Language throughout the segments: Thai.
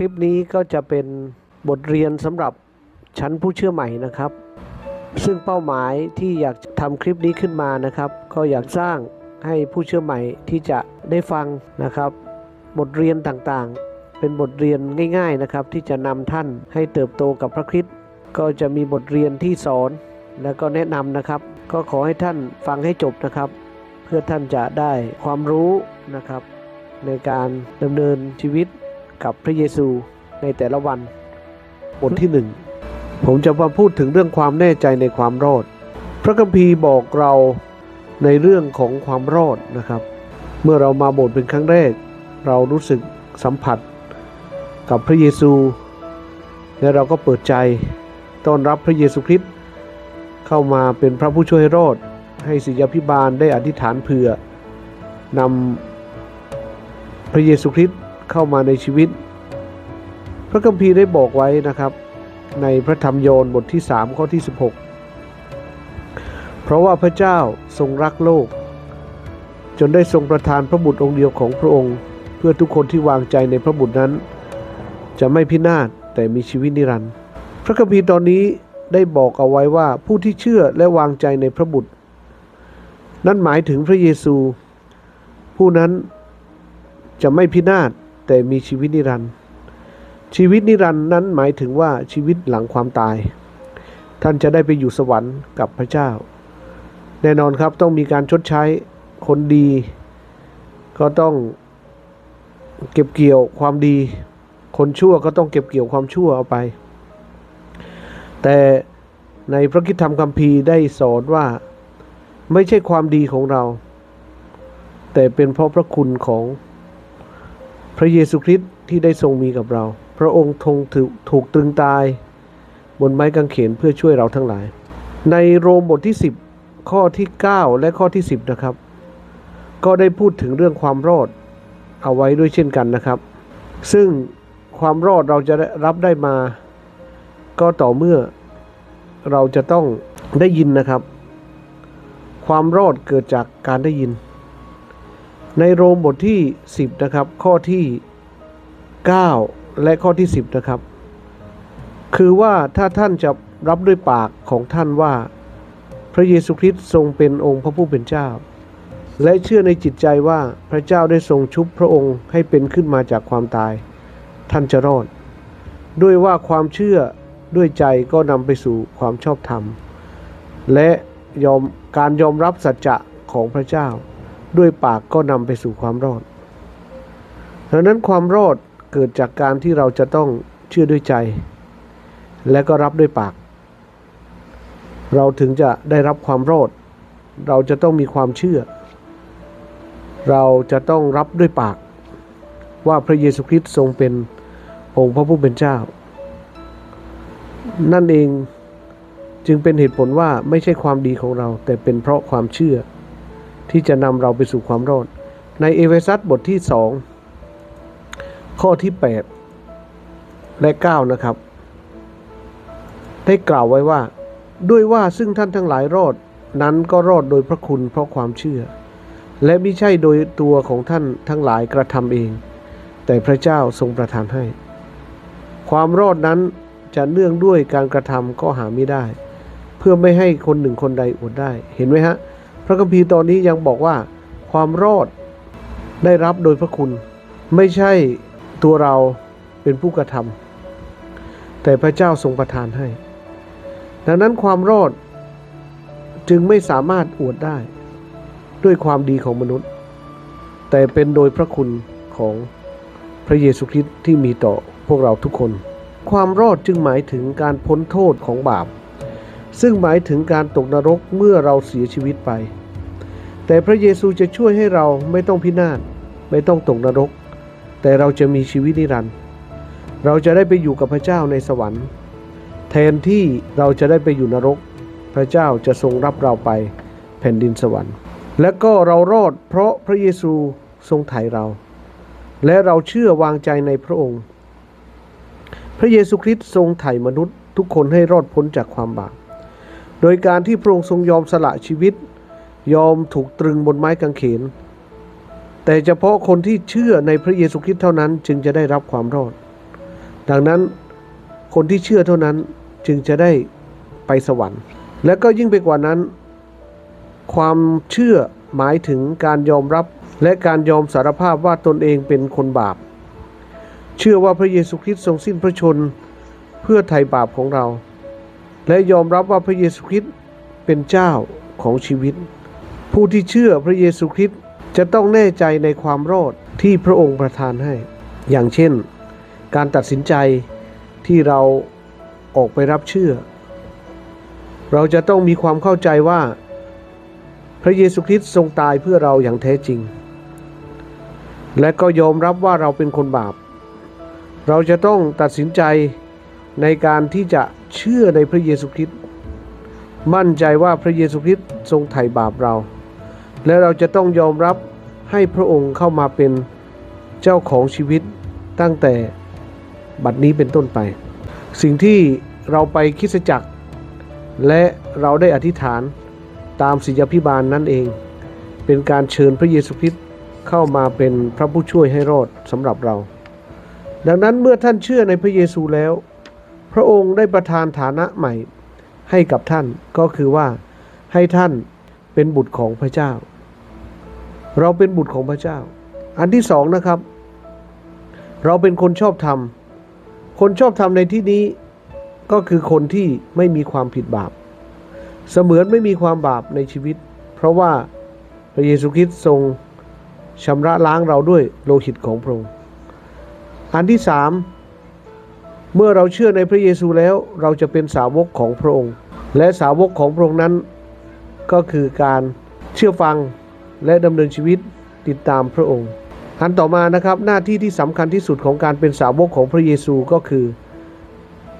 คลิปนี้ก็จะเป็นบทเรียนสำหรับชั้นผู้เชื่อใหม่นะครับ ซึ่งเป้าหมายที่อยากทำคลิปนี้ขึ้นมานะครับ ก็อยากสร้างให้ผู้เชื่อใหม่ที่จะได้ฟังนะครับ บทเรียนต่างๆ เป็นบทเรียนง่าย ๆนะครับ ที่จะนำท่านให้เติบโตกับพระคริสต์ก็จะมีบทเรียนที่สอนแล้วก็แนะนำนะครับ ก็ขอให้ท่านฟังให้จบนะครับ เพื่อท่านจะได้ความรู้นะครับ ในการดำเนินชีวิต กับพระเยซูในแต่ละวัน บทที่หนึ่งผมจะมาพูดถึงเรื่องความแน่ใจในความรอด พระคัมภีร์บอกเราในเรื่องของความรอดนะครับ เมื่อเรามาโบสถ์เป็นครั้งแรก เรารู้สึกสัมผัสกับพระเยซู และเราก็เปิดใจต้อนรับพระเยซูคริสต์เข้ามาเป็นพระผู้ช่วยให้รอด ให้ศิยาพิบาลได้อธิษฐานเผื่อนำพระเยซูคริสต์ เข้ามาในชีวิต พระคัมภีร์ได้บอกไว้นะครับ ในพระธรรมโยนบทที่ 3 ข้อที่ 16 เพราะว่าพระเจ้าทรงรักโลก จนได้ทรงประทานพระบุตรองค์เดียวของพระองค์ เพื่อทุกคนที่วางใจในพระบุตรนั้น จะไม่พินาศแต่มีชีวิตนิรันดร์พระคัมภีร์ตอนนี้ได้บอกเอาไว้ว่าผู้ที่เชื่อและวางใจในพระบุตร นั่นหมายถึงพระเยซู ผู้นั้นจะไม่พินาศ แต่มีชีวิตนิรันดร์ชีวิตนิรันดร์นั้นหมายถึงว่าชีวิตหลังความตาย ท่านจะได้ไปอยู่สวรรค์กับพระเจ้า แน่นอนครับต้องมีการชดใช้คนดี ก็ต้องเก็บเกี่ยวความดี คนชั่วก็ต้องเก็บเกี่ยวความชั่วเอาไป แต่ในพระคิดธรรมคัมภีร์ได้สอนว่าไม่ใช่ความดีของเรา แต่เป็นเพราะพระคุณของ พระเยซูคริสต์ที่ได้ทรงมีกับเรา พระองค์ทงถูกถูกตรึงตาย บนไม้กางเขนเพื่อช่วยเราทั้งหลาย ในโรมบทที่ 10 ข้อที่ 9 และข้อที่ 10 นะครับ ก็ได้พูดถึงเรื่องความรอดเอาไว้ด้วยเช่นกันนะครับ ซึ่งความรอดเราจะได้รับได้มา ก็ต่อเมื่อเราจะต้องได้ยินนะครับ ความรอดเกิดจากการได้ยิน ในโรมบทที่ 10 นะครับ ข้อที่ 9 และข้อที่ 10 นะครับ คือว่าถ้าท่านจะรับด้วยปากของท่านว่า พระเยซูคริสต์ทรงเป็นองค์พระผู้เป็นเจ้า และเชื่อในจิตใจว่าพระเจ้าได้ทรงชุบพระองค์ให้เป็นขึ้นมาจากความตาย ท่านจะรอด ด้วยว่าความเชื่อด้วยใจก็นำไปสู่ความชอบธรรม และยอมการยอมรับสัจจะของพระเจ้า ด้วยปากก็นำไปสู่ความรอดดังนั้นความรอดเกิดจากการที่เราจะต้องเชื่อด้วยใจ และก็รับด้วยปาก เราถึงจะได้รับความรอด เราจะต้องมีความเชื่อ เราจะต้องรับด้วยปาก ว่าพระเยซูคริสต์ทรงเป็นองค์พระผู้เป็นเจ้า นั่นเองจึงเป็นเหตุผลว่าไม่ใช่ความดีของเรา แต่เป็นเพราะความเชื่อ ที่จะนำเราไปสู่ความรอด ในเอเฟซัสบทที่สองข้อที่ 8 และ 9 นะครับ ได้กล่าวไว้ว่า ด้วยว่าซึ่งท่านทั้งหลายรอดนั้นก็รอดโดยพระคุณเพราะความเชื่อ และไม่ใช่โดยตัวของท่านทั้งหลายกระทำเอง แต่พระเจ้าทรงประทานให้ ความรอดนั้นจะเนื่องด้วยการกระทำก็หาไม่ได้ เพื่อไม่ให้คนหนึ่งคนใดอดได้เห็นไหมฮะ พระคัมภีร์ตอนนี้ยังบอกว่า ความรอดได้รับโดยพระคุณ ไม่ใช่ตัวเราเป็นผู้กระทำแต่พระเจ้าทรงประทานให้ ดังนั้นความรอดจึงไม่สามารถอวดได้ด้วยความดีของมนุษย์ แต่เป็นโดยพระคุณของพระเยซูคริสต์ที่มีต่อพวกเราทุกคน ความรอดจึงหมายถึงการพ้นโทษของบาป ซึ่งหมายถึงการตกนรกเมื่อเราเสียชีวิตไป แต่พระเยซูจะช่วยให้เราไม่ต้องพินาศไม่ต้องตกนรก แต่เราจะมีชีวิตนิรันดร์เราจะได้ไปอยู่กับพระเจ้าในสวรรค์ แทนที่เราจะได้ไปอยู่นรก พระเจ้าจะทรงรับเราไปแผ่นดินสวรรค์ และก็เรารอดเพราะพระเยซูทรงไถ่เรา และเราเชื่อวางใจในพระองค์ พระเยซูคริสต์ทรงไถ่มนุษย์ทุกคนให้รอดพ้นจากความบาปโดยการที่พระองค์ทรงยอมสละชีวิต ยอมถูกตรึงบนไม้กางเขน แต่เฉพาะคนที่เชื่อในพระเยซูคริสต์เท่านั้นจึงจะได้รับความรอด ดังนั้นคนที่เชื่อเท่านั้นจึงจะได้ไปสวรรค์ และก็ยิ่งไปกว่านั้น ความเชื่อหมายถึงการยอมรับและการยอมสารภาพว่าตนเองเป็นคนบาป เชื่อว่าพระเยซูคริสต์ทรงสิ้นพระชนเพื่อไถ่บาปของเรา และยอมรับว่าพระเยซูคริสต์เป็นเจ้าของชีวิต ผู้ที่เชื่อพระเยซูคริสต์จะต้องแน่ใจในความรอดที่พระองค์ประทานให้ อย่างเช่น การตัดสินใจที่เราออกไปรับเชื่อ เราจะต้องมีความเข้าใจว่า พระเยซูคริสต์ทรงตายเพื่อเราอย่างแท้จริง และก็ยอมรับว่าเราเป็นคนบาป เราจะต้องตัดสินใจในการที่จะเชื่อในพระเยซูคริสต์มั่นใจว่าพระเยซูคริสต์ทรงไถ่บาปเรา และเราจะต้องยอมรับให้พระองค์เข้ามาเป็นเจ้าของชีวิตตั้งแต่บัดนี้เป็นต้นไป สิ่งที่เราไปคิดจักร และเราได้อธิษฐานตามศิยพิบาลนั่นเอง เป็นการเชิญพระเยซูคริสต์เข้ามาเป็นพระผู้ช่วยให้รอดสำหรับเรา ดังนั้นเมื่อท่านเชื่อในพระเยซูแล้ว พระองค์ได้ประทานฐานะใหม่ให้กับท่านก็คือว่าให้ท่าน เป็นบุตรของพระเจ้า เราเป็นบุตรของพระเจ้า อันที่สองนะครับ เราเป็นคนชอบธรรม คนชอบธรรมในที่นี้ก็คือคนที่ไม่มีความผิดบาป เสมือนไม่มีความบาปในชีวิต เพราะว่าพระเยซูคริสต์ทรงชำระล้างเราด้วยโลหิตของพระองค์ อันที่สามเมื่อเราเชื่อในพระเยซูแล้วเราจะเป็นสาวกของพระองค์ และสาวกของพระองค์นั้น ก็คือการเชื่อฟังและดำเนินชีวิตติดตามพระองค์อันต่อมานะครับหน้าที่ที่สำคัญที่สุดของการเป็นสาวกของพระเยซูก็คือ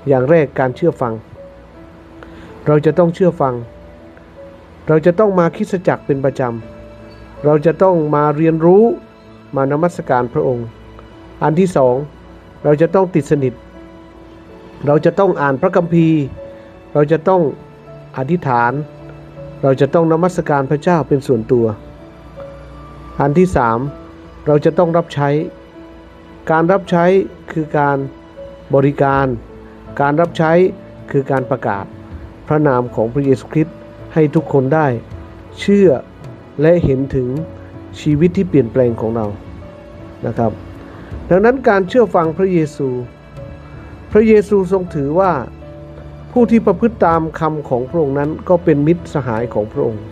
อย่างแรกการเชื่อฟัง เราจะต้องเชื่อฟัง เราจะต้องมาคิดจักรเป็นประจำเราจะต้องมาเรียนรู้มานมัสการพระองค์ อันที่สองเราจะต้องติดสนิท เราจะต้องอ่านพระคัมภีร์ เราจะต้องอธิษฐาน เราจะต้องนมัสการพระเจ้าเป็นส่วนตัว อันที่สามเราจะต้องรับใช้ การรับใช้คือการบริการ การรับใช้คือการประกาศ พระนามของพระเยซูคริสต์ให้ทุกคนได้ เชื่อและเห็นถึงชีวิตที่เปลี่ยนแปลงของเรานะครับ ดังนั้นการเชื่อฟังพระเยซู พระเยซูทรงถือว่า ผู้ที่ประพฤติตามคำของพระองค์นั้นก็เป็นมิตรสหายของพระองค์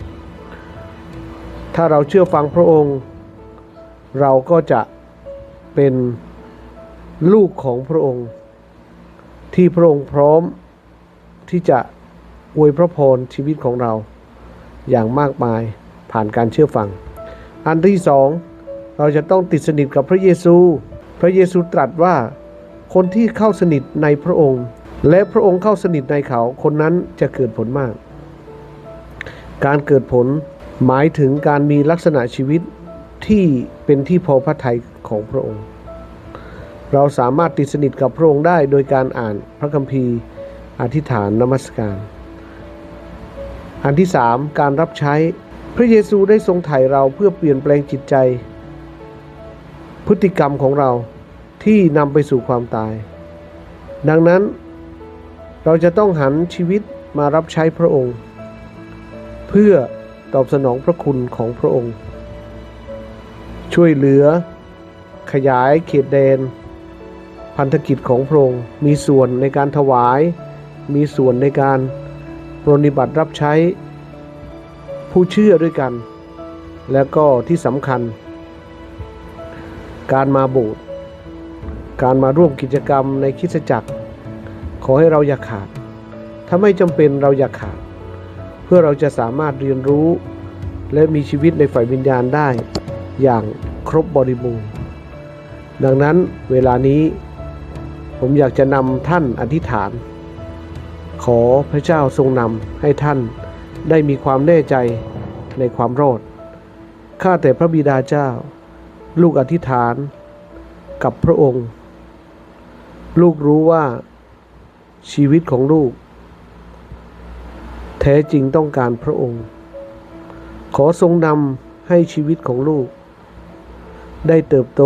ถ้าเราเชื่อฟังพระองค์ เราก็จะเป็นลูกของพระองค์ ที่พระองค์พร้อมที่จะอวยพระพรชีวิตของเราอย่างมากมายผ่านการเชื่อฟัง อันที่สองเราจะต้องติดสนิทกับพระเยซู พระเยซูตรัสว่าคนที่เข้าสนิทในพระองค์ และพระองค์เข้าสนิทในเขาคนนั้นจะเกิดผลมาก การเกิดผลหมายถึงการมีลักษณะชีวิตที่เป็นที่พอพระทัยของพระองค์ เราสามารถติดสนิทกับพระองค์ได้โดยการอ่านพระคัมภีร์ อธิษฐานนมัสการ อันที่สามการรับใช้พระเยซูได้ทรงไถ่เราเพื่อเปลี่ยนแปลงจิตใจ พฤติกรรมของเราที่นำไปสู่ความตาย ดังนั้น เราจะต้องหันชีวิตมารับใช้พระองค์ เพื่อตอบสนองพระคุณของพระองค์ ช่วยเหลือ ขยายเขตแดน พันธกิจของพระองค์ มีส่วนในการถวาย มีส่วนในการปรนนิบัติรับใช้ผู้เชื่อด้วยกัน แล้วก็ที่สำคัญ การมาโบสถ์การมาร่วมกิจกรรมในคิสตจักร ขอให้เราอย่าขาด ถ้าไม่จำเป็นเราอย่าขาด เพื่อเราจะสามารถเรียนรู้ และมีชีวิตในฝ่ายวิญญาณได้ อย่างครบบริบูรณ์ ดังนั้นเวลานี้ ผมอยากจะนำท่านอธิษฐาน ขอพระเจ้าทรงนำให้ท่านได้มีความแน่ใจในความรอด ข้าแต่พระบิดาเจ้า ลูกอธิษฐานกับพระองค์ ลูกรู้ว่า ชีวิตของลูก แท้จริงต้องการพระองค์ ขอทรงนำให้ชีวิตของลูก ได้เติบโต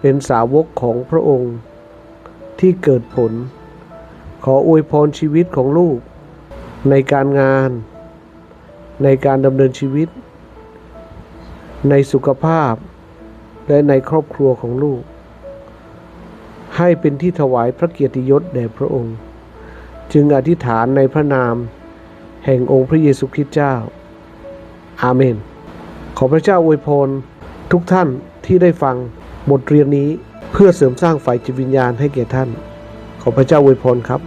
เป็นสาวกของพระองค์ ที่เกิดผล ขออวยพรชีวิตของลูก ในการงาน ในการดำเนินชีวิต ในสุขภาพ และในครอบครัวของลูก ให้เป็นที่ถวายพระเกียรติยศแด่พระองค์ จึงอธิษฐานในพระนาม แห่งองค์พระเยซูคริสต์เจ้า อาเมน ขอพระเจ้าอวยพรทุกท่านที่ได้ฟังบทเรียนนี้เพื่อเสริมสร้างฝ่ายจิตวิญญาณให้แก่ท่าน ขอพระเจ้าอวยพรครับ